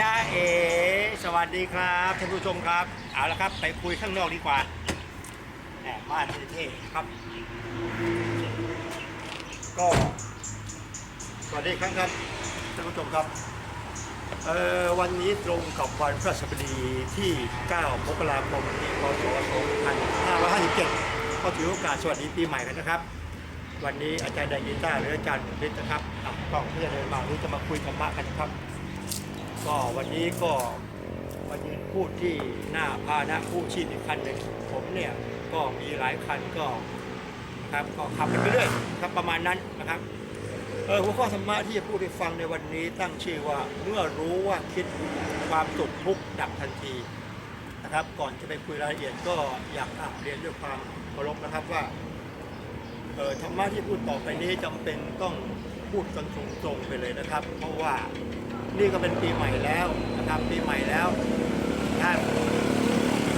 จ้าเอ๋สวัสดีครับท่านผู้ชมครับ เอาละครับ ไปคุยข้างนอกดีกว่าแหมบ้านเท่ๆครับ ก็สวัสดีครั้งครับท่านผู้ชมครับเอ่อวันนี้ตรงกับวันพระสบดีที่ 9 มกราคมปีพศ 2557 ก็ถือโอกาสสวัสดีปีใหม่กันนะครับ วันนี้อาจารย์ไดกีต้าหรืออาจารย์ฤทธิ์นะครับกล้องที่จะเดินมาวันนี้จะมาคุยธรรมะกันนะครับ ก็วันนี้ก็มายืนพูดที่หน้าพาหนะผู้ชีพอีกคันหนึ่งผมเนี่ยก็มีหลายคันก็นะครับก็ขับไปเรื่อยครับประมาณนั้นนะครับเออหัวข้อธรรมะที่จะพูดให้ฟังในวันนี้ตั้งชื่อว่าเมื่อรู้ว่าคิดความสุขทุกข์ดับทันทีนะครับ ก่อนจะไปคุยรายละเอียดก็อยากเรียนด้วยความเคารพนะครับว่าเออธรรมะที่พูดต่อไปนี้จำเป็นต้องพูดกันตรงๆไปเลยนะครับ เพราะว่า นี่ก็เป็นปีใหม่แล้วนะครับปีใหม่แล้วนะ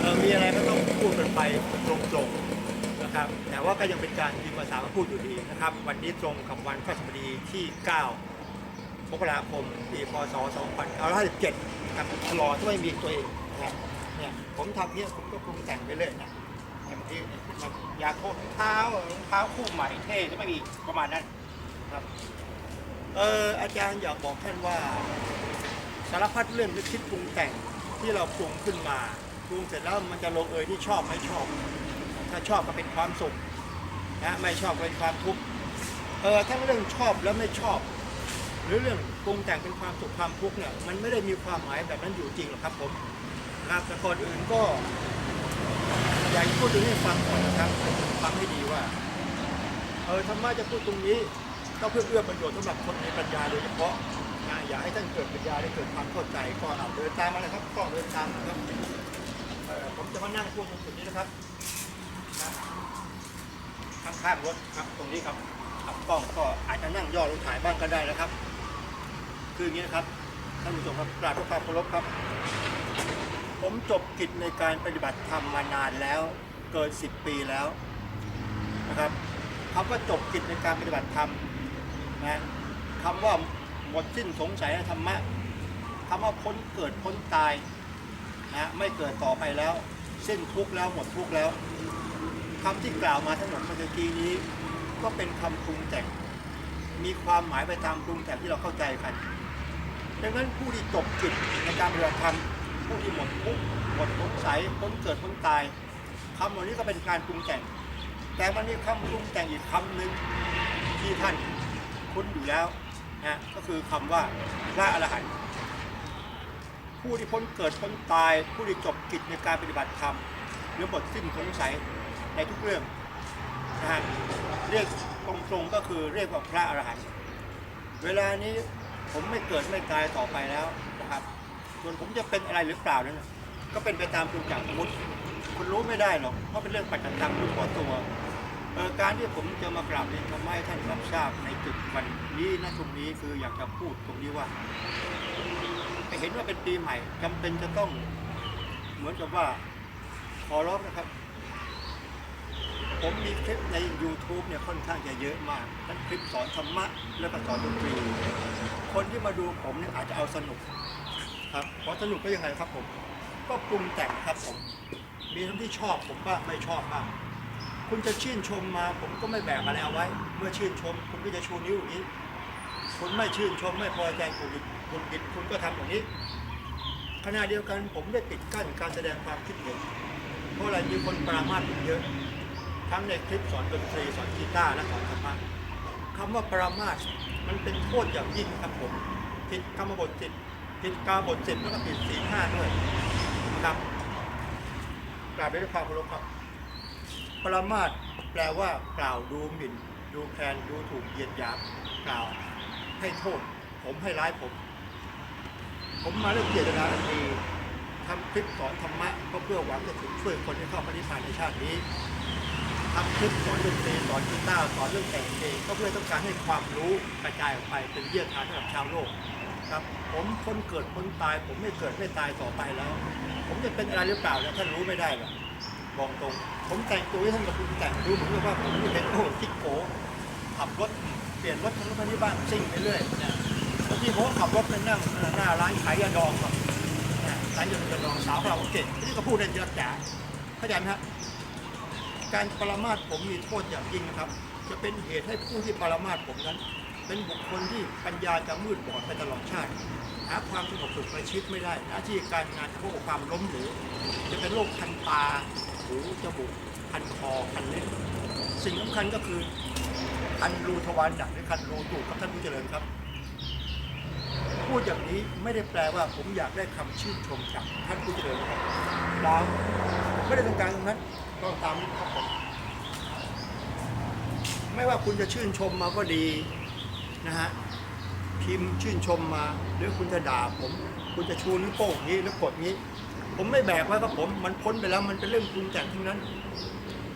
เออมีอะไรก็ต้องพูดกันไปตรงๆนะครับ แต่ว่าก็ยังเป็นการพิมพ์ภาษามาพูดอยู่ดีนะครับ วันนี้ตรงกับวันพฤหัสบดีที่ 9 มกราคม ปีพศ 2557ครับตลอดที่ไม่มีตัวเองนะครับเนี่ยผมทำเนี่ยผมก็ปรุงแต่งไปเรื่อยนะบางทีมันอยากโค้รองเท้ารองเท้าคู่ใหม่เท่จะไม่มีประมาณนั้นครับ เอออาจารย์อยากบอกท่านว่า สารพัดเรื่องที่คิดปรุงแต่งที่เราปรุงขึ้นมาปรุงเสร็จแล้วมันจะลงเอยที่ชอบไม่ชอบ ถ้าชอบก็เป็นความสุขนะไม่ชอบก็เป็นความทุกข์เออทั้งเรื่องชอบแล้วไม่ชอบ หรือเรื่องปรุงแต่งเป็นความสุขความทุกข์เนี่ยมันไม่ได้มีความหมายแบบนั้นอยู่จริงหรอกครับผมนะครับแต่ก่อนอื่นก็อยากจะพูดตรงนี้ฟังก่อนนะครับฟังให้ดีว่าเออธรรมะจะพูดตรงนี้ ก็เพื่อเอื้อประโยชน์สำหรับคนในปัญญาโดยเฉพาะนะอย่าให้ท่านเกิดปัญญาได้เกิดความเข้าใจก็เอาเดินตามมาเลยครับก็เดินตามนะครับเออผมจะมานั่งพูดตรงจุดนี้นะครับนะข้างๆรถครับตรงนี้ครับขับกล้องก็อาจจะนั่งย่อลงถ่ายบ้างก็ได้นะครับ คืออย่างนี้นะครับท่านผู้ชมครับกราบด้วยความเคารพครับ ผมจบกิจในการปฏิบัติธรรมมานานแล้วเกิน 10 ปีแล้วนะครับคำว่าจบกิจในการปฏิบัติธรรม นะคำว่าหมดสิ้นสงสัยธรรมะคำว่าพ้นเกิดพ้นตายนะไม่เกิดต่อไปแล้ว สิ้นทุกข์แล้วหมดทุกข์แล้วคำที่กล่าวมาทั้งหมดเมื่อกี้นี้ ก็เป็นคำปรุงแต่งมีความหมายไปตามปรุงแต่งที่เราเข้าใจกันดังนั้นผู้ที่จบกิจในการปฏิบัติธรรมผู้ที่หมดทุกข์หมดสงสัยพ้นเกิดพ้นตายคำเหล่านี้ก็เป็นการปรุงแต่ง แต่มันมีคำปรุงแต่งอีกคำหนึ่งที่ท่าน คุ้นอยู่แล้วนะก็คือคำว่าพระอรหันต์ผู้ที่พ้นเกิดพ้นตาย ผู้ที่จบกิจในการปฏิบัติธรรมหรือหมดสิ้นสงสัยในทุกเรื่องนะฮะเรียกตรงๆก็คือเรียกว่าพระอรหันต์เวลานี้ผมไม่เกิดไม่ตายต่อไปแล้วนะครับ ส่วนผมจะเป็นอะไรหรือเปล่านั้นน่ะก็เป็นไปตามปรุงจากสมมติคุณรู้ไม่ได้หรอกเพราะเป็นเรื่องปัจจัยธรรมรู้เฉพาะตัว การที่ผมจะมากราบเรียนทำให้ท่านรับทราบในจุดวันนี้ณตรงนี้คืออยากจะพูดตรงนี้ว่าเห็นว่าเป็นปีใหม่จำเป็นจะต้อง เหมือนกับว่าขอร้องนะครับ ผมมีคลิปใน YouTube เนี่ยค่อนข้างจะเยอะมากทั้งคลิปสอนธรรมะแล้วก็สอนดนตรี คนที่มาดูผมเนี่ยอาจจะเอาสนุกครับเพราะสนุกก็ยังไงครับผม ก็ปรุงแต่งครับผม มีทั้งที่ชอบผมบ้างไม่ชอบบ้าง คุณจะชื่นชมมา ผมก็ไม่แบกอะไรเอาไว้ เมื่อชื่นชม คุณก็จะชูนิ้วอย่างนี้ คุณไม่ชื่นชมไม่พอใจคุณผิดคุณผิดคุณก็ทำอย่างนี้ขณะเดียวกันผมได้ปิดกั้นการแสดงความคิดเห็นเพราะอะไรมีคนปรามาสผมเยอะ ทั้งในคลิปสอนดนตรีสอนกีตาร์และสอนธรรมะคำว่าปรามาสมันเป็นโทษอย่างยิ่งครับผมผิดกรรมบทสิทธิ์ผิดกาบทสิทธิ์แล้วก็ผิดสี่ห้าด้วยนะครับกล่าวด้วยความเคารพครับ ปรมาสแปลว่ากล่าวดูหมิ่น ดูแคลนดูถูกเหยียดหยามกล่าวให้โทษ ผมให้ร้ายผม ผมมาเรื่องเจตนาอันดีทำคลิปสอนธรรมะก็เพื่อหวังจะถึงช่วยคนให้เข้าปฏิภาณในชาตินี้ทำคลิปสอนดนตรีสอนกีตาร์สอนเรื่องแต่งเพลงก็เพื่อต้องการให้ความรู้กระจายออกไปเป็นเยี่ยทานให้กับชาวโลกครับ ผมคนเกิดคนตาย ผมไม่เกิดไม่ตายต่อไปแล้ว ผมจะเป็นอะไรหรือเปล่าเนี่ยท่านรู้ไม่ได้หรอก บอกตรง ผมแต่งตัวให้ท่านกับคุณแต่งดูเหมือนกับว่าผมเป็นโอ้จิ๊กโกขับรถเปลี่ยนรถทั้งรถคันนี้บ้างซิ่งไปเรื่อยเนี่ยผมกี้ผมขับรถไปนั่งหน้าร้านขายยาดองครับนะร้านยาดองสาวคาราเกะนี่ก็พูดได้เยอะแยะเข้าใจไหมฮะการปรามาสผมมีโทษอย่างยิ่งนะครับ จะเป็นเหตุให้ผู้ที่ปรามาสผมนั้น เป็นบุคคลที่ปัญญาจะมืดบอดไปตลอดชาติหาความสงบสุขในชีวิตไม่ได้หน้าที่การงานจะพบกับความล้มเหลวจะเป็นโรคคันตา หูจมูกคันคอคันเล่นสิ่งสำคัญก็คือคันรูทวารหนักหรือคันรูตูดครับท่านผู้เจริญครับ พูดอย่างนี้ไม่ได้แปลว่าผมอยากได้คำชื่นชมจากท่านผู้เจริญครับเราไม่ได้ต้องการตรงนั้นต้องตามนี้ครับผมไม่ว่าคุณจะชื่นชมมาก็ดีนะฮะพิมพ์ชื่นชมมา หรือคุณจะด่าผม คุณจะชูนิ้วโป้งอย่างนี้หรือกดนี้ ผมไม่แบกไว้ครับผมมันพ้นไปแล้วมันเป็นเรื่องปรุงแต่งทั้งนั้น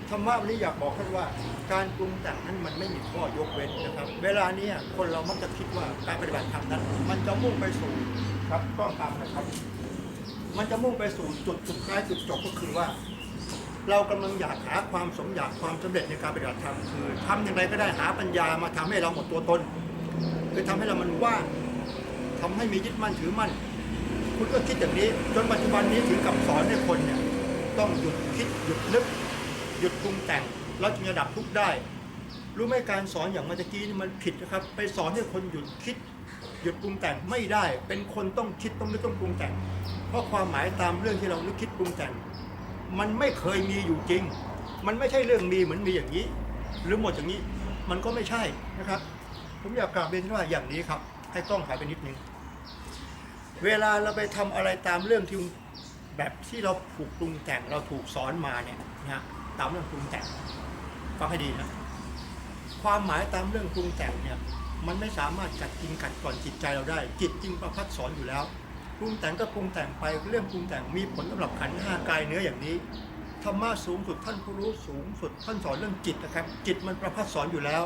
ธรรมะวันนี้อยากบอกท่านว่า การปรุงแต่งนั้นมันไม่มีข้อยกเว้นนะครับ เวลานี้คนเรามักจะคิดว่าการปฏิบัติธรรมนั้น มันจะมุ่งไปสู่ครับต้องตามนะครับ มันจะมุ่งไปสู่จุดสุดท้ายจุดจบก็คือว่า เรากำลังอยากหาความสมอยากความสำเร็จในการปฏิบัติธรรมคือทำอย่างไรก็ได้หาปัญญามาทำให้เราหมดตัวตน คือทำให้เรามันว่างทำให้มียึดมั่นถือมั่น คุณก็คิดอย่างนี้ จนปัจจุบันนี้ถึงกับสอนให้คนเนี่ยต้องหยุดคิดหยุดนึก หยุดปรุงแต่งแล้วจึงจะดับทุกข์ได้ รู้ไหมการสอนอย่างเมื่อกี้นี่มันผิดนะครับ ไปสอนให้คนหยุดคิด หยุดปรุงแต่งไม่ได้ เป็นคนต้องคิดต้องนึกต้องปรุงแต่ง เพราะความหมายตามเรื่องที่เรานึกคิดปรุงแต่ง มันไม่เคยมีอยู่จริง มันไม่ใช่เรื่องมีเหมือนมีอย่างนี้ หรือหมดอย่างนี้มันก็ไม่ใช่นะครับ ผมอยากกราบเรียนว่าอย่างนี้ครับ ให้กล้องถ่ายไปนิดนึง เวลาเราไปทำอะไรตามเรื่องที่แบบที่เราถูกปรุงแต่งเราถูกสอนมาเนี่ยนะฮะตามเรื่องปรุงแต่งฟังให้ดีนะความหมายตามเรื่องปรุงแต่งเนี่ยมันไม่สามารถกัดกินกัดก่อนจิตใจเราได้ จิตจริงประพัดสอนอยู่แล้วปรุงแต่งก็ปรุงแต่งไปเรื่องปรุงแต่งมีผลสำหรับขันห้ากายเนื้ออย่างนี้ธรรมะสูงสุดท่านผู้รู้สูงสุดท่านสอนเรื่องจิตนะครับ จิตมันประพัดสอนอยู่แล้ว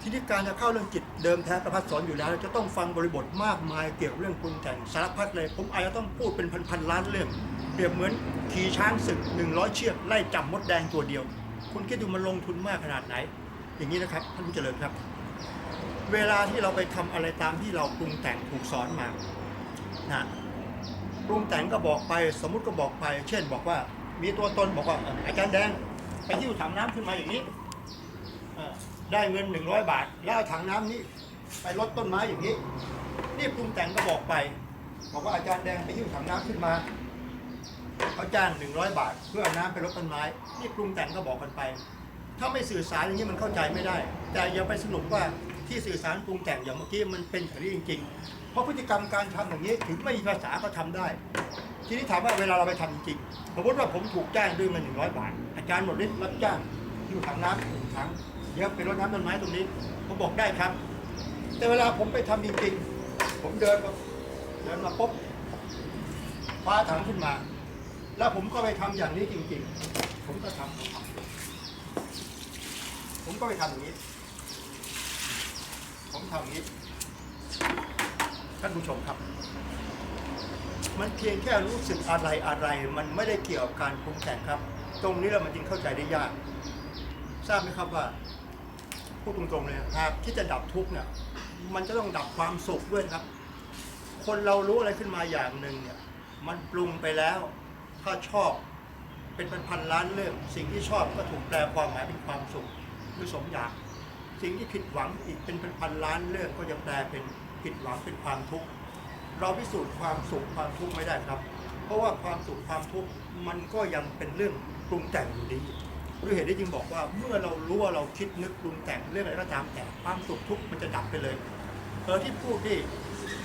ทีนี้การจะเข้าเรื่องจิตเดิมแท้ประพัดสอนอยู่แล้ว จะต้องฟังบริบทมากมายเกี่ยวกับเรื่องปรุงแต่งสารพัดเลย ผมอาจจะต้องพูดเป็นพันๆล้านเรื่อง เปรียบเหมือนขี่ช้างศึก100เชือกไล่จับมดแดงตัวเดียว คุณคิดดูมันลงทุนมากขนาดไหน อย่างนี้นะครับท่านผู้เจริญครับ เวลาที่เราไปทำอะไรตามที่เราปรุงแต่งถูกสอนมานะปรุงแต่งก็บอกไปสมมุติก็บอกไป เช่นบอกว่ามีตัวตนบอกว่าอาจารย์แดงไปที่ถังน้ำขึ้นมาอย่างนี้ ได้เงิน100บาท แล้วเอาถังน้ำนี้ไปลดต้นไม้อย่างนี้ นี่ปรุงแต่งก็บอกไป บอกว่าอาจารย์แดงไปหิ้วถังน้ำขึ้นมาเขาจ้าง100บาท เพื่อเอาน้ำไปลดต้นไม้ นี่ปรุงแต่งก็บอกกันไป ถ้าไม่สื่อสารอย่างนี้มันเข้าใจไม่ได้ แต่อย่าไปสรุปว่าที่สื่อสารปรุงแต่งอย่างเมื่อกี้มันเป็นอย่างนี้จริง ๆ เพราะพฤติกรรมการทำอย่างนี้ถึงไม่มีภาษาก็ทำได้ ทีนี้ถามว่าเวลาเราไปทำจริงสมมติว่าผมถูกจ้างด้วยเงินหนึ่งร้อยบาท อาจารย์หมดฤทธิ์รับจ้างอยู่ถังน้ำหนึ่งถัง ดี๋ยวไปรดน้ำต้นไม้ตรงนี้ผมบอกได้ครับ แต่เวลาผมไปทำจริงๆผมเดินมาเดินมาปุ๊บคว้าถังขึ้นมา แล้วผมก็ไปทำอย่างนี้จริง ๆ ผมก็ทำผมทำผมก็ไปทำอย่างนี้ ผมทำอย่างนี้ท่านผู้ชมครับ มันเพียงแค่รู้สึกอะไรอะไร มันไม่ได้เกี่ยวกับการปรุงแต่งครับ ตรงนี้เรามันจึงเข้าใจได้ยาก ทราบไหมครับว่า พูดตรงๆเลยหากที่จะดับทุกข์เนี่ย มันจะต้องดับความสุขด้วยครับ คนเรารู้อะไรขึ้นมาอย่างหนึ่งเนี่ย มันปรุงไปแล้ว ถ้าชอบเป็นพันๆล้านเรื่อง สิ่งที่ชอบก็ถูกแปลความหมายเป็นความสุขหรือสมอยากสิ่งที่ผิดหวังอีกเป็นพันๆล้านเรื่องก็จะแปลเป็นผิดหวังเป็นความทุกข์เราพิสูจน์ความสุขความทุกข์ไม่ได้ครับ เพราะว่าความสุขความทุกข์มันก็ยังเป็นเรื่องปรุงแต่งอยู่ดี ด้วยเหตุนี้จึงบอกว่าเมื่อเรารู้ว่าเราคิดนึกปรุงแต่งเรื่องอะไรก็ตามแต่ความสุขทุกข์มันจะดับไปเลยเออที่พูดนี่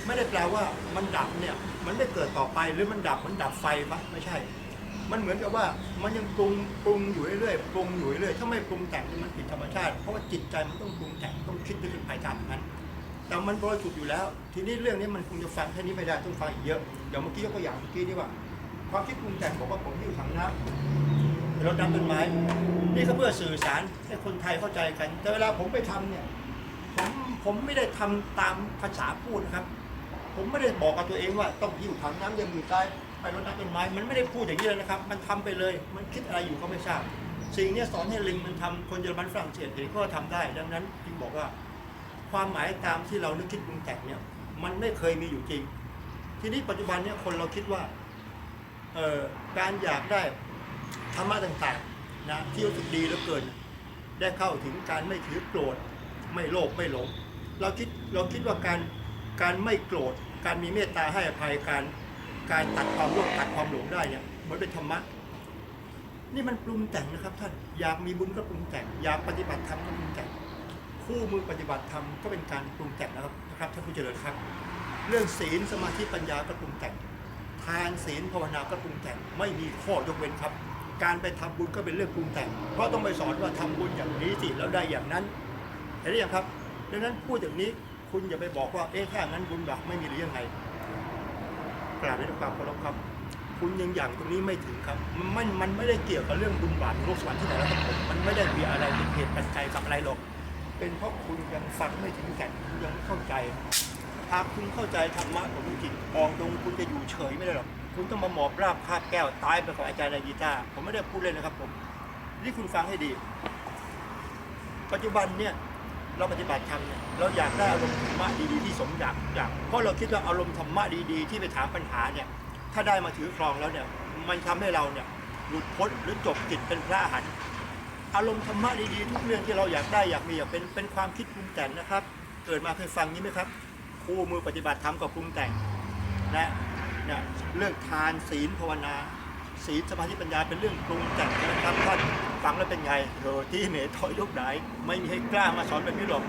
ไม่ได้แปลว่ามันดับเนี่ยมันไม่เกิดต่อไปหรือมันดับมันดับไฟปะไม่ใช่ มันเหมือนกับว่ามันยังปรุงปรุงอยู่เรื่อยๆปรุงอยู่เรื่อยๆถ้าไม่ปรุงแต่งมันผิดธรรมชาติเพราะว่าจิตใจมันต้องปรุงแต่งต้องคิดด้วยเป็นไปตามนั้นแต่มันบริสุทธิ์อยู่แล้ว ทีนี้เรื่องนี้มันคงจะฟังแค่นี้ไม่ได้ต้องฟังอีกเยอะอย่างเมื่อกี้ยกตัวอย่างเมื่อกี้นี่ว่าความคิดปรุงแต่งบอกว่าผมหิ้วถังน้ำ รดน้ำต้นไม้ นี่ก็เพื่อสื่อสารให้คนไทยเข้าใจกัน แต่เวลาผมไปทำเนี่ยผมผมไม่ได้ทำตามภาษาพูดนะครับ ผมไม่ได้บอกกับตัวเองว่า ต้องหิ้วถังน้ำยังมือใต้ไปรดน้ำต้นไม้ มันไม่ได้พูดอย่างนี้เลยนะครับ มันทำไปเลย มันคิดอะไรอยู่ก็ไม่ทราบ สิ่งนี้สอนให้ลิงมันทำคนเยอรมันฝรั่งเศสเองก็ทำได้ ดังนั้นจึงบอกว่า ความหมายตามที่เรานึกคิดปรุงแต่งเนี่ย มันไม่เคยมีอยู่จริง ทีนี้ปัจจุบันเนี่ยคนเราคิดว่า เอ่อการอยากได้ ธรรมะต่างๆนะที่รู้สึกดีเหลือเกิน ได้เข้าถึงการไม่ถือโกรธ ไม่โลภไม่หลง เราคิดเราคิดว่าการการไม่โกรธ การมีเมตตาให้อภัยการการตัดความโลภตัดความหลงได้เนี่ยมันเป็นธรรมะนี่มันปรุงแต่งนะครับท่านอยากมีบุญก็ปรุงแต่ง อยากปฏิบัติธรรมก็ปรุงแต่ง คู่มือปฏิบัติธรรมก็เป็นการปรุงแต่งนะครับนะครับท่านผู้เจริญครับ เรื่องศีลสมาธิปัญญาก็ปรุงแต่ง ทานศีลภาวนาก็ปรุงแต่งไม่มีข้อยกเว้นครับ การไปทำบุญก็เป็นเรื่องปรุงแต่ง เพราะต้องไปสอนว่าทำบุญอย่างนี้สิแล้วได้อย่างนั้นเห็นหรือยังครับดังนั้นพูดอย่างนี้คุณอย่าไปบอกว่าเอ๊ะถ้างั้นบุญบาปไม่มีหรือยังไงกราบในความเคารพครับ คุณยังอย่างตรงนี้ไม่ถึงครับมันมันมันไม่ได้เกี่ยวกับเรื่องบุญบาปโลกสวรรค์ที่ไหนแล้วครับผมมันไม่ได้มีอะไรเป็นเหตุปัจจัยกับอะไรหรอก เป็นเพราะคุณยังฟังไม่ถึงแก่นคุณยังไม่เข้าใจหากคุณเข้าใจธรรมะของจริงมองตรงคุณจะอยู่เฉยไม่ได้หรอก คุณต้องมาหมอบราบคาบแก้วตายไปกับอาจารย์นายีตาผมไม่ได้พูดเล่นนะครับผมนี่คุณฟังให้ดี ปัจจุบันเนี่ยเราปฏิบัติธรรมเนี่ยเราอยากได้อารมณ์ธรรมะดีๆที่สมอยากอยากเพราะเราคิดว่าอารมณ์ธรรมะดีๆ ที่ไปถามปัญหาเนี่ยถ้าได้มาถือครองแล้วเนี่ยมันทำให้เราเนี่ยหลุดพ้นหรือจบกิจเป็นพระอรหันต์อารมณ์ธรรมะดีๆทุกเรื่องที่เราอยากได้อยากมีอยากเป็นเป็นความคิดปรุงแต่งนะครับ เกิดมาเคยฟังนี้ไหมครับคู่มือปฏิบัติธรรมกับปรุงแต่งและ เนี่ยเรื่องทานศีลภาวนา ศีลสมาธิปัญญาเป็นเรื่องปรุงแต่งนะครับท่านฟังแล้วเป็นไงเธอที่เหนถอยยกไหนไม่มีให้กล้ามาสอนแบบนี้หรอก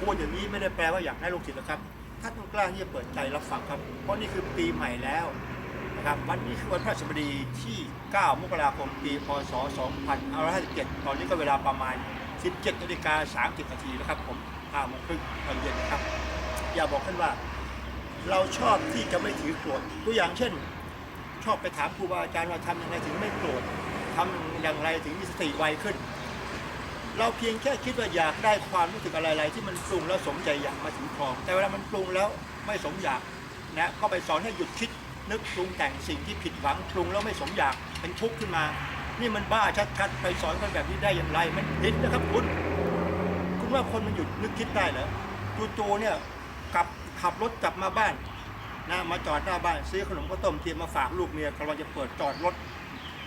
พูดอย่างนี้ไม่ได้แปลว่าอยากได้ลูกศิษย์นะครับท่านต้องกล้าที่จะเปิดใจรับฟังครับ เพราะนี่คือปีใหม่แล้วนะครับวันนี้คือวันพระสบดีที่ 9 มกราคม ปีพศ 2557 ตอนนี้ก็เวลาประมาณ 17นาฬิกา30นาทีแล้วครับผม5โมงครึ่งตอนเย็นนะครับ อย่าบอกท่านว่า เราชอบที่จะไม่ถือโกรธตัวอย่างเช่น ชอบไปถามครูบาอาจารย์ว่าทำยังไงถึงไม่โกรธทำอย่างไรถึงมีสติไวขึ้น เราเพียงแค่คิดว่าอยากได้ความรู้สึกอะไรๆที่มันปรุงแล้วสมใจอยากมาถึงครอง แต่เวลามันปรุงแล้วไม่สมอยากนะก็ไปสอนให้หยุดคิดนึกปรุงแต่งสิ่งที่ผิดหวังปรุงแล้วไม่สมอยากเป็นทุกข์ขึ้นมา นี่มันบ้าชัดๆไปสอนคนแบบนี้ได้อย่างไรมันผิดนะครับคุณ คุณว่าคนมันหยุดนึกคิดได้เหรอจู่ๆเนี่ยกลับ ขับรถกลับมาบ้านนะมาจอดหน้าบ้านซื้อขนมข้าวต้มเทียมมาฝากลูกเมียกำลังจะเปิดจอดรถ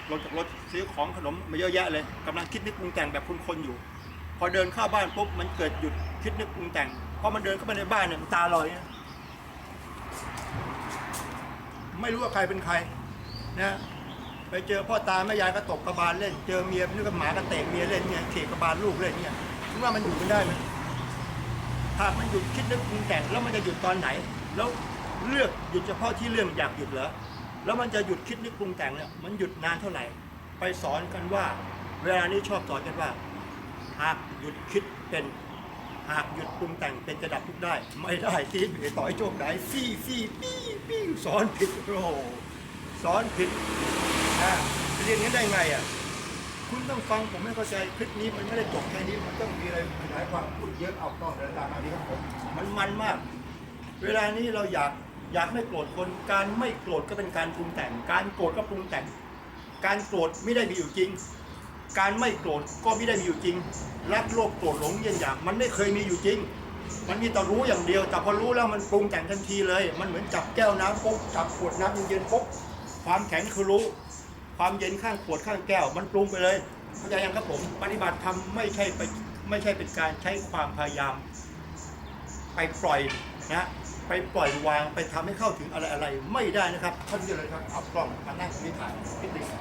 ลงจากรถซื้อของขนมมาเยอะแยะเลยกำลังคิดนึกปรุงแต่งแบบคุณคนอยู่ พอเดินเข้าบ้านปุ๊บมันเกิดหยุดคิดนึกปรุงแต่งพอมันเดินเข้าไปในบ้านเนี่ยมันตาลอยนะไม่รู้ว่าใครเป็นใครนะไปเจอพ่อตาแม่ยายก็ตบกระบาลเล่น เจอเมียนึกว่าหมาก็เตะเมียเล่นเนี่ยเขกกระบาลลูกเล่นเนี่ยคุณว่ามันอยู่กันได้ไหม หากมันหยุดคิดนึกปรุงแต่งแล้วมันจะหยุดตอนไหน แล้วเลือกหยุดเฉพาะที่เรื่องอยากหยุดเหรอแล้วมันจะหยุดคิดนึกปรุงแต่งเนี่ยมันหยุดนานเท่าไหร่ ไปสอนกันว่า เวลานี้ชอบสอนกันว่า หากหยุดคิดเป็นหากหยุดปรุงแต่งเป็นจะดับทุกได้ ไม่ได้ทีเหตุต่อยโจมได้ฟี่ฟี่ปี้ปี้สอนผิดโอ้สอนผิดนะเรียนกันได้ไงอะ คุณต้องฟังผมไม่เข้าใจคลิปนี้มันไม่ได้จบแค่นี้มันต้องมีอะไรขยายความพูดเยอะเอาต้องเดินตาอันนี้ครับผมมันมันมาก เวลานี้เราอยากอยากไม่โกรธคนการไม่โกรธก็เป็นการปรุงแต่ง การโกรธก็ปรุงแต่ง การโกรธไม่ได้มีอยู่จริง การไม่โกรธก็ไม่ได้มีอยู่จริง รักโลภโกรธหลงเย็นอยากมันไม่เคยมีอยู่จริง มันมีแต่รู้อย่างเดียว แต่พอรู้แล้วมันปรุงแต่งทันทีเลย มันเหมือนจับแก้วน้ำปุ๊บจับขวดน้ำเย็นๆปุ๊บความแข็งคือรู้ ความเย็นข้างขวดข้างแก้ว มันปรุงไปเลยเข้าใจยังครับผม ปฏิบัติธรรมไม่ใช่ไปไม่ใช่เป็นการใช้ความพยายาม ไปปล่อยนะไปปล่อยวางไปทำให้เข้าถึงอะไรอะไรไม่ได้นะครับท่านที่เลยครับเอากล้องมานั่งตรงนี้ถ่ายนิดนึงอะ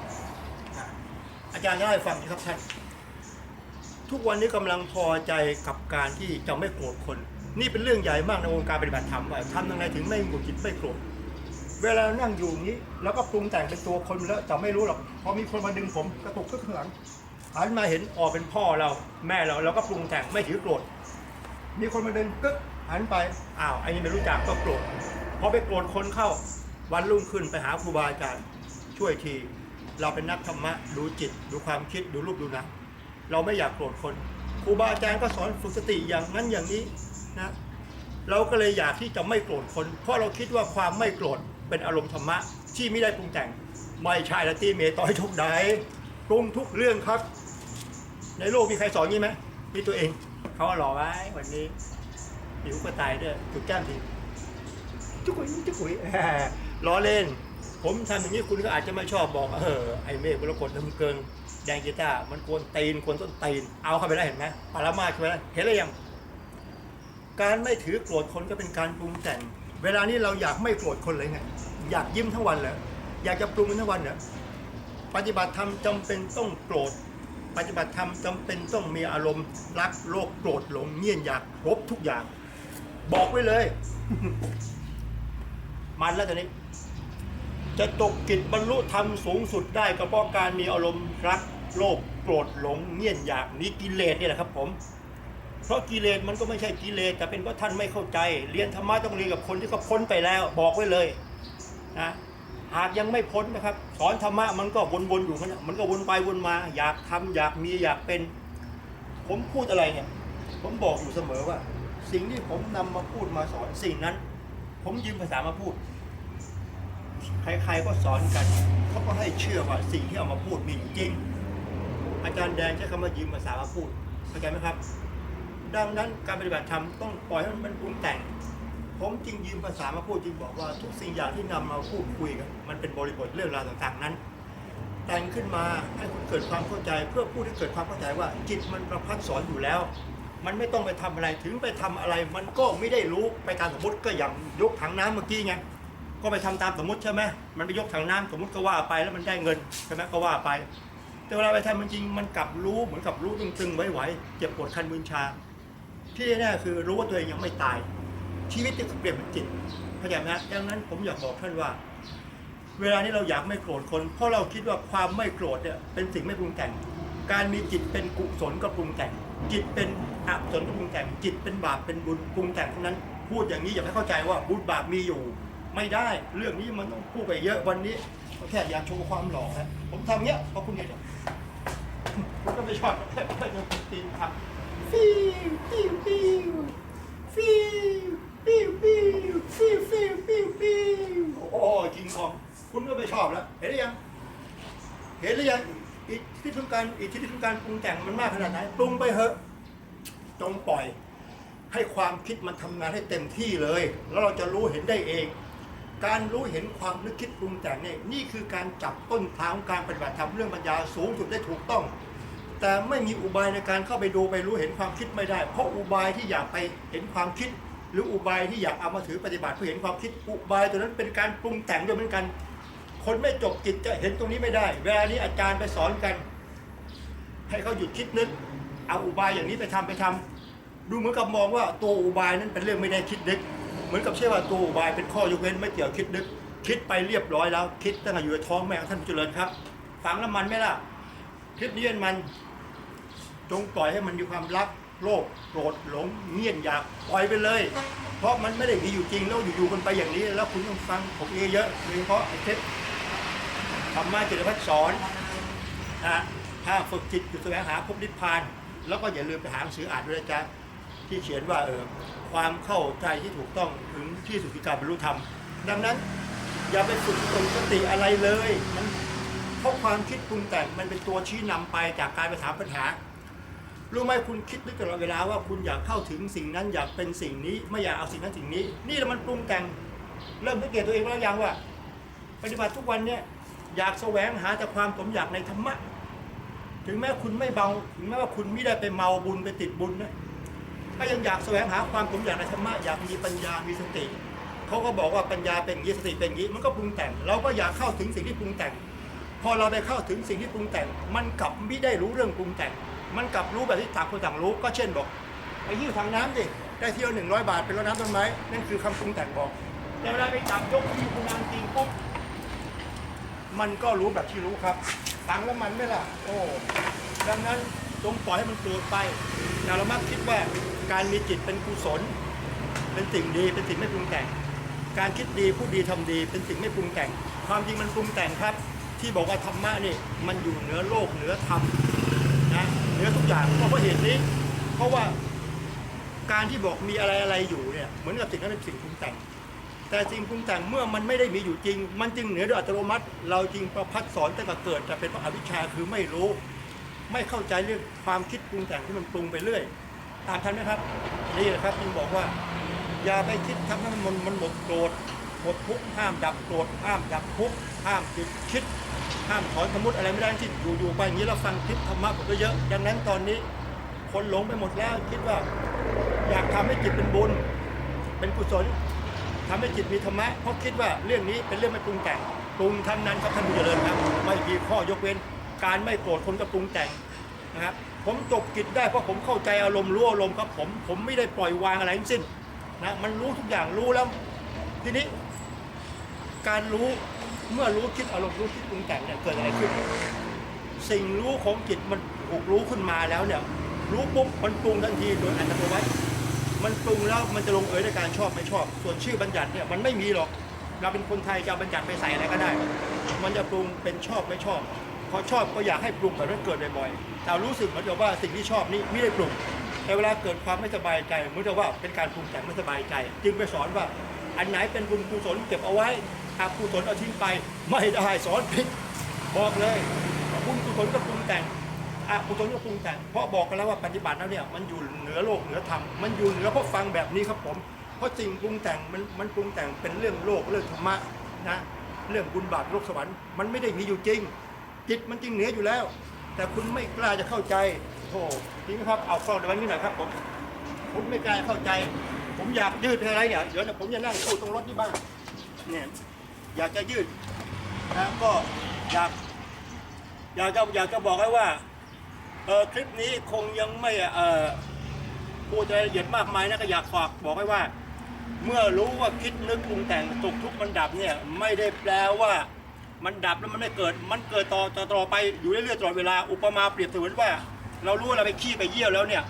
อาจารย์จะเล่าให้ฟังนะครับท่านทุกวันนี้กำลังพอใจกับการที่จะไม่โกรธคน นี่เป็นเรื่องใหญ่มากในวงการปฏิบัติธรรมว่าทำยังไงถึงไม่หงุดหงิดไม่โกรธ เวลานั่งอยู่อย่างนี้ แล้วก็ปรุงแต่งเป็นตัวคนแล้วจะไม่รู้หรอกพอมีคนมาดึงผมกระตุกขึ้นข้างหลังหันมาเห็นออกเป็นพ่อเราแม่เราเราก็ปรุงแต่งไม่ถือโกรธมีคนมาดึงกึ๊กหันไปอ้าวไอ้นี่ไม่รู้จักก็โกรธพอไปโกรธคนเข้าวันรุ่งขึ้นไปหาครูบาอาจารย์ช่วยที เราเป็นนักธรรมะดูจิต ดูความคิดดูรูปดูนามเราไม่อยากโกรธคนครูบาอาจารย์ก็สอนฝึกสติอย่างนั้นอย่างนี้นะเราก็เลยอยากที่จะไม่โกรธคน เพราะเราคิดว่าความไม่โกรธ เป็นอารมณ์ธรรมะที่ไม่ได้ปรุงแต่ง ไม่ใช่ละตีเมต่อยทุกใดปรุงทุกเรื่องครับ ในโลกมีใครสอนงี้ไหมมีตัวเอง เขาหล่อไว้วันนี้หิวก็ตายด้วยจุดแก้มทีจุกุยจุกุยล้อเล่น ผมทำอย่างนี้คุณก็อาจจะไม่ชอบบอกเออไอเมฆกรกฎน้ำเกิงแดงกีตาร์มันกวนตีนกวนต้นตีน เอาเข้าไปได้เห็นไหมปารามาใช่ไหมเห็นหรือยังการไม่ถือโกรธคนก็เป็นการปรุงแต่ง เวลานี้เราอยากไม่โกรธคนเลยไง อยากยิ้มทั้งวันเลยอยากจะปรุงมันทั้งวันเนี่ยปฏิบัติธรรมจำเป็นต้องโกรธ ปฏิบัติธรรมจำเป็นต้องมีอารมณ์รักโลภโกรธหลงเงียนอยากครบทุกอย่าง บอกไว้เลย มันแล้วตอนนี้ จะตกกิจบรรลุธรรมสูงสุดได้ก็เพราะการมีอารมณ์รักโลภโกรธหลงเงียนอยากนี้กิเลสนี่แหละครับผม ราะกิเลสมันก็ไม่ใช่กิเลสแต่เป็นเพราะท่านไม่เข้าใจ เรียนธรรมะต้องเรียนกับคนที่เขาพ้นไปแล้วบอกไว้เลยนะหากยังไม่พ้นนะครับ สอนธรรมะมันก็วนๆอยู่มันมันก็วนไปวนมา อยากทำอยากมีอยากเป็น ผมพูดอะไรเนี่ย ผมบอกอยู่เสมอว่า สิ่งที่ผมนำมาพูดมาสอนสิ่งนั้น ผมยืมภาษามาพูดใครๆก็สอนกันเขาก็ให้เชื่อว่าสิ่งที่เอามาพูดมีจริง อาจารย์แดงใช้คำว่ายืมภาษามาพูดเข้าใจไหมครับ ดังนั้นการปฏิบัติธรรมต้องปล่อยให้มันปรุงแต่ง ผมจึงยืมภาษามาพูดจึงบอกว่าทุกสิ่งอย่างที่นำมาพูดคุยกันมันเป็นบริบทเรื่องราวต่างๆนั้น แต่งขึ้นมาให้คุณเกิดความเข้าใจ เพื่อผู้ที่เกิดความเข้าใจว่า จิตมันประพัดสอนอยู่แล้ว มันไม่ต้องไปทำอะไรถึงไปทำอะไร มันก็ไม่ได้รู้ไปตามสมมติก็อย่างยกถังน้ำเมื่อกี้ไงก็ไปทำตามสมมติใช่ไหมมันไปยกถังน้ำสมมติก็ว่าไปแล้วมันได้เงินใช่ไหมก็ว่าไป แต่เวลาไปทำมันจริงมันกลับรู้เหมือนกับรู้ตึงๆไหวๆเจ็บปวดคันมึนชา ที่แน่ๆคือรู้ว่าตัวเองยังไม่ตาย ชีวิตจะเปลี่ยนเป็นจิตเข้าใจไหมดังนั้นผมอยากบอกท่านว่า เวลานี้เราอยากไม่โกรธคน เพราะเราคิดว่าความไม่โกรธเนี่ยเป็นสิ่งไม่ปรุงแต่ง การมีจิตเป็นกุศลก็ปรุงแต่ง จิตเป็นอกุศลก็ปรุงแต่ง จิตเป็นบาปเป็นบุญปรุงแต่งทั้งนั้น พูดอย่างนี้อย่าให้เข้าใจว่าบุญบาปมีอยู่ ไม่ได้เรื่องนี้มันต้องพูดไปเยอะวันนี้ก็แค่อยากโชว์ความหล่อนะผมทำเนี้ยเพราะคุณเนี่ยคุณก็ไม่ชอบแค่ไม่ยอมตีนทำ ฟิวฟิวฟิวฟิวฟิวฟิวฟิวฟิวฟิวฟิวโอ้จริงของ คุณก็ไม่ชอบแล้ว เห็นหรือยัง เห็นหรือยังอิทธิพลการอิทธิพลการปรุงแต่งมันมากขนาดไหนปรุงไปเถอะจงปล่อย ให้ความคิดมันทำงานให้เต็มที่เลย แล้วเราจะรู้เห็นได้เอง การรู้เห็นความนึกคิดปรุงแต่งเนี่ยนี่คือการจับต้นทางของการปฏิบัติธรรมเรื่องปัญญาสูงสุดได้ถูกต้อง แต่ไม่มีอุบายในการเข้าไปดูไปรู้เห็นความคิดไม่ได้ เพราะอุบายที่อยากไปเห็นความคิด หรืออุบายที่อยากเอามาถือปฏิบัติเพื่อเห็นความคิดอุบายตัวนั้นเป็นการปรุงแต่งด้วยเหมือนกัน คนไม่จบจิตจะเห็นตรงนี้ไม่ได้เวลานี้อาจารย์ไปสอนกัน ให้เขาหยุดคิดนึกเอาอุบายอย่างนี้ไปทำไปทำดูเหมือนกับมองว่าตัวอุบายนั้นเป็นเรื่องไม่ได้คิดนึก เหมือนกับเชื่อว่าตัวอุบายเป็นข้อยกเว้นไม่เกี่ยวคิดนึก คิดไปเรียบร้อยแล้ว คิดตั้งแต่อยู่ในท้องแม่ท่านผู้เจริญครับ ฟังแล้วมันไหมล่ะคลิปนี้มัน จงปล่อยให้มันมีความรักโลภโกรธหลงเงียนอยากปล่อยไปเลย เพราะมันไม่ได้มีอยู่จริงแล้วอยู่ๆมันไปอย่างนี้ แล้วคุณต้องฟังผมเยอะๆโดยเฉพาะไอ้เทปธรรมะจิตพัฒสอนนะถ้าฝึกจิตอยู่แสวงหาภพนิพพาน แล้วก็อย่าลืมไปหาหนังสืออ่านด้วยนะจ๊ะที่เขียนว่าเออความเข้าใจที่ถูกต้องถึงที่สุดที่การบรรลุธรรม ดังนั้น อย่าไปฝึกตนสติอะไรเลยมันเพราะความคิดปรุงแต่งมันเป็นตัวชี้นำไปจากการไปถามปัญหา รู้ไหมคุณคิดนึกตลอดเวลาว่าคุณอยากเข้าถึงสิ่งนั้นอยากเป็นสิ่งนี้ไม่อยากเอาสิ่งนั้นสิ่งนี้ นี่แหละมันปรุงแต่งเริ่มสังเกตตัวเองแล้วยังว่า ปฏิบัติทุกวันเนี่ยอยากแสวงหาแต่ความสมอยากในธรรมะ ถึงแม้คุณไม่เบาถึงแม้ว่าคุณไม่ได้ไปเมาบุญไปติดบุญนะก็ยังอยากแสวงหาความสมอยากในธรรมะอยากมีปัญญามีสติเขาก็บอกว่าปัญญาเป็นอย่างนี้สติเป็นอย่างนี้มันก็ปรุงแต่ง เราก็อยากเข้าถึงสิ่งที่ปรุงแต่ง พอเราไปเข้าถึงสิ่งที่ปรุงแต่ง มันกลับไม่ได้รู้เรื่องปรุงแต่ง มันกลับรู้แบบที่ต่างคนต่างรู้ก็เช่นบอกไปหิ้วถังน้ำดิได้เที่ยวหนึ่งร้อยบาทเป็นรถน้ำต้นไม้นั่นคือคำปรุงแต่งบอก แต่เวลาไปจับยกที่คุณนางจริงปุ๊บมันก็รู้แบบที่รู้ครับฟังแล้วมันไม่ล่ะ โอ้ดังนั้นจงปล่อยให้มันเกิดไปแต่เรามักคิดว่าการมีจิตเป็นกุศล เป็นสิ่งดีเป็นสิ่งไม่ปรุงแต่ง การคิดดีพูดดีทำดี เป็นสิ่งไม่ปรุงแต่ง ความจริงมันปรุงแต่งครับ ที่บอกว่าธรรมะนี่มันอยู่เหนือโลกเหนือธรรมนะ นือทุกอย่างเพราะเหตุนี้ เพราะว่าการที่บอกมีอะไรอะไรอยู่เนี่ยเหมือนกับสิ่งนั้นเป็นสิ่งปรุงแต่ง แต่สิ่งปรุงแต่งเมื่อมันไม่ได้มีอยู่จริง มันจึงเหนือโดยอัตโนมัติ เราจึงประพัดสอนตั้งแต่เกิดแต่เป็นเพราะอวิชชาคือไม่รู้ ไม่เข้าใจเรื่องความคิดปรุงแต่งที่มันปรุงไปเรื่อยตามทันไหมครับ นี่แหละครับจึงบอกว่า อย่าไปคิดทำให้มันมันหมดโกรธ หมดทุกข์ห้ามดับโกรธห้ามดับทุกข์ห้ามหยุดคิด ห้ามถอนสมมติอะไรไม่ได้ทั้งสิ้นอยู่อยู่ไปอย่างนี้เราฟังคลิปธรรมะผมก็เยอะดังนั้นตอนนี้ คนหลงไปหมดแล้วคิดว่า อยากทำให้จิตเป็นบุญ เป็นกุศลทำให้จิตมีธรรมะเพราะคิดว่าเรื่องนี้เป็นเรื่องไม่ปรุงแต่งปรุงทั้งนั้นครับท่านผู้เจริญครับ ไม่มีข้อยกเว้น การไม่โกรธคนก็ปรุงแต่งนะครับผมจบกิจได้เพราะผมเข้าใจอารมณ์รู้อารมณ์ครับผมผมไม่ได้ปล่อยวางอะไรทั้งสิ้นนะมันรู้ทุกอย่างรู้แล้ว ทีนี้ การรู้เมื่อรู้คิดอารมณ์รู้คิดปรุงแต่งเนี่ยเกิดอะไรขึ้น สิ่งรู้ของจิตมันถูกรู้ขึ้นมาแล้วเนี่ย รู้ปุ๊บมันปรุงทันทีโดยอัตโนมัติมันปรุงแล้วมันจะลงเอยในการชอบไม่ชอบ ส่วนชื่อบัญญัติเนี่ยมันไม่มีหรอก เราเป็นคนไทยจะบัญญัติไปใส่อะไรก็ได้ มันจะปรุงเป็นชอบไม่ชอบพอชอบก็อยากให้ปรุงแบบนั้นเกิดบ่อยๆแต่รู้สึกเหมือนกับว่าสิ่งที่ชอบนี่ไม่ได้ปรุงแต่เวลาเกิดความไม่สบายใจเหมือนกับว่าเป็นการปรุงแต่งไม่สบายใจ จึงไปสอนว่าอันไหนเป็นบุญกุศลเก็บเอาไว้ หากกุศลเอาทิ้งไป ไม่ได้สอนผิดบอกเลยบุญกุศลก็ปรุงแต่งอกุศลก็ปรุงแต่งเพราะบอกกันแล้วว่าปฏิบัติแล้วเนี่ยมันอยู่เหนือโลกเหนือธรรมมันอยู่เหนือเพราะฟังแบบนี้ครับผม เพราะสิ่งปรุงแต่งมันมันปรุงแต่งเป็นเรื่องโลกเรื่องธรรมะนะเรื่องบุญบาปโลกสวรรค์มันไม่ได้มีอยู่จริง จิตมันจริงเหนืออยู่แล้ว แต่คุณไม่กล้าจะเข้าใจโธ่จริงครับเอาเข้าในวันนี้หน่อยครับผมผมไม่กล้าเข้าใจ ผมอยากยืดอะไรเนี่ยเดี๋ยวผมจะนั่งพูดตรงรถที่บ้านเนี่ย อยากจะยืดนะก็อยากอยากจะอยากจะบอกให้ว่าเออคลิปนี้คงยังไม่เออพูดรายละเอียดมากมายนะก็อยากฝากบอกให้ว่า เมื่อรู้ว่าคิดนึกปรุงแต่งตกทุกข์มันดับเนี่ยไม่ได้แปลว่ามันดับแล้วมันไม่เกิด มันเกิดต่อต่อตอไปอยู่เรื่อยๆตลอดเวลาอุปมาเปรียบเสมือนว่า เรารู้ว่าเราไปขี้ไปเยี่ยวแล้วเนี่ย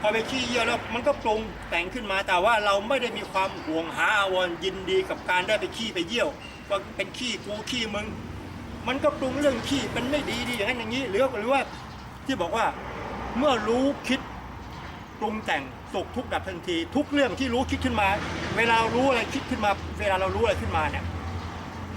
พอไปขี้เยี่ยวแล้วมันก็ปรุงแต่งขึ้นมาแต่ว่าเราไม่ได้มีความห่วงหาอาวรยินดีกับการได้ไปขี้ไปเยี่ยว ว่าเป็นขี้กูขี้มึง มันก็ปรุงเรื่องขี้เป็นไม่ดีดีอย่างนั้นอย่างนี้หรือหรือว่าที่บอกว่าเมื่อรู้คิดปรุงแต่งสุขทุกข์ดับทันที ทุกเรื่องที่รู้คิดขึ้นมา เวลารู้อะไรคิดขึ้นมา เวลาเรารู้อะไรขึ้นมาเนี่ย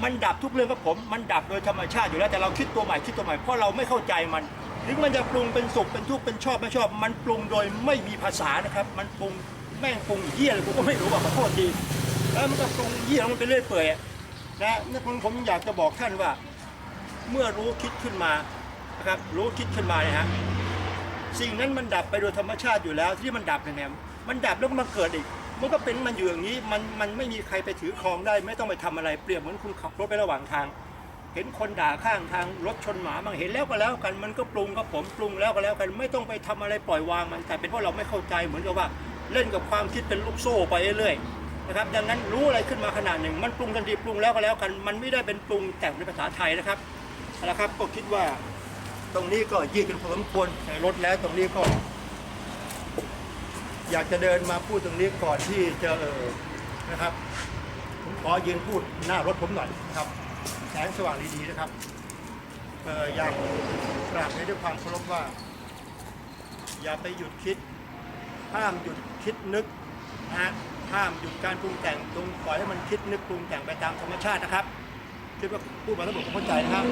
มันดับทุกเรื่องครับผม มันดับโดยธรรมชาติอยู่แล้วแต่เราคิดตัวใหม่คิดตัวใหม่เพราะเราไม่เข้าใจมันถึงมันจะปรุงเป็นสุขเป็นทุกข์เป็นชอบไม่ชอบ มันปรุงโดยไม่มีภาษานะครับ มันปรุงแม่งปรุงเหี้ยอะไรกูก็ไม่รู้อะขอโทษทีแล้วมันก็ปรุงเหี้ยมันไปเรื่อยเปื่อย นะนี่ผมผมอยากจะบอกท่านว่า เมื่อรู้คิดขึ้นมานะครับรู้คิดขึ้นมาเนี่ยฮะสิ่งนั้นมันดับไปโดยธรรมชาติอยู่แล้วที่มันดับเนี่ยมันดับแล้วก็มาเกิดอีก มันก็เป็นมันอยู่อย่างนี้มันมันไม่มีใครไปถือครองได้ ไม่ต้องไปทำอะไรเปรียบเหมือนคุณขับรถไประหว่างทาง เห็นคนด่าข้างทางรถชนหมาบางเห็นแล้วก็แล้วกันมันก็ปรุงก็ผมปรุงแล้วก็แล้วกัน ไม่ต้องไปทำอะไรปล่อยวางมันแต่เป็นเพราะเราไม่เข้าใจเหมือนกับว่า เล่นกับความคิดเป็นลูกโซ่ไปเรื่อย นะครับดังนั้นรู้อะไรขึ้นมาขนาดหนึ่ง มันปรุงทันทีปรุงแล้วก็แล้วกันมันไม่ได้เป็นปรุงแต่งในภาษาไทยนะครับเอาละครับก็คิดว่าตรงนี้ก็ยืดกันพอสมควรในรถแล้วตรงนี้ก็ อยากจะเดินมาพูดตรงนี้ก่อนที่จะเออนะครับผมขอยืนพูดหน้ารถผมหน่อยนะครับแสงสว่างดีๆนะครับเอออยากกราบในด้วยความเคารพว่า อย่าไปหยุดคิดห้ามหยุดคิดนึกนะฮะ ห้ามหยุดการปรุงแต่งตรงปล่อยให้มันคิดนึกปรุงแต่งไปตามธรรมชาตินะครับคิดว่าพูดมาทั้งหมดผมเข้าใจนะครับ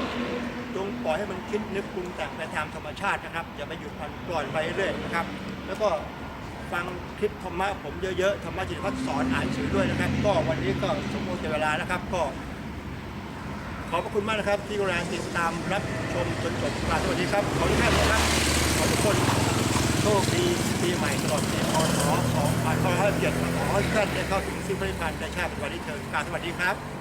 จงปล่อยให้มันคิดนึกปรุงแต่งไปตามธรรมชาตินะครับ อย่าไปหยุดมันปล่อยไปเรื่อยๆนะครับ แล้วก็ฟังคลิปธรรมะผมเยอะๆ ธรรมะจิตพัฒสอนอ่านหนังสือด้วยนะครับ ก็วันนี้ก็สมบูรณ์เวลานะครับ ก็ ขอบพระคุณมากนะครับ ที่กำลังติดตามรับชมจนจบกราสวัสดีครับ ขอทุกท่านนะครับขอทุกคนโช คดีปีใหม่ตลอดปีพศ2557ขอให้ท่านได้เข้าถึงซึ่งบริพันธ์ในชาติปัจจุบันนี้เถิดการสวัสดีครับ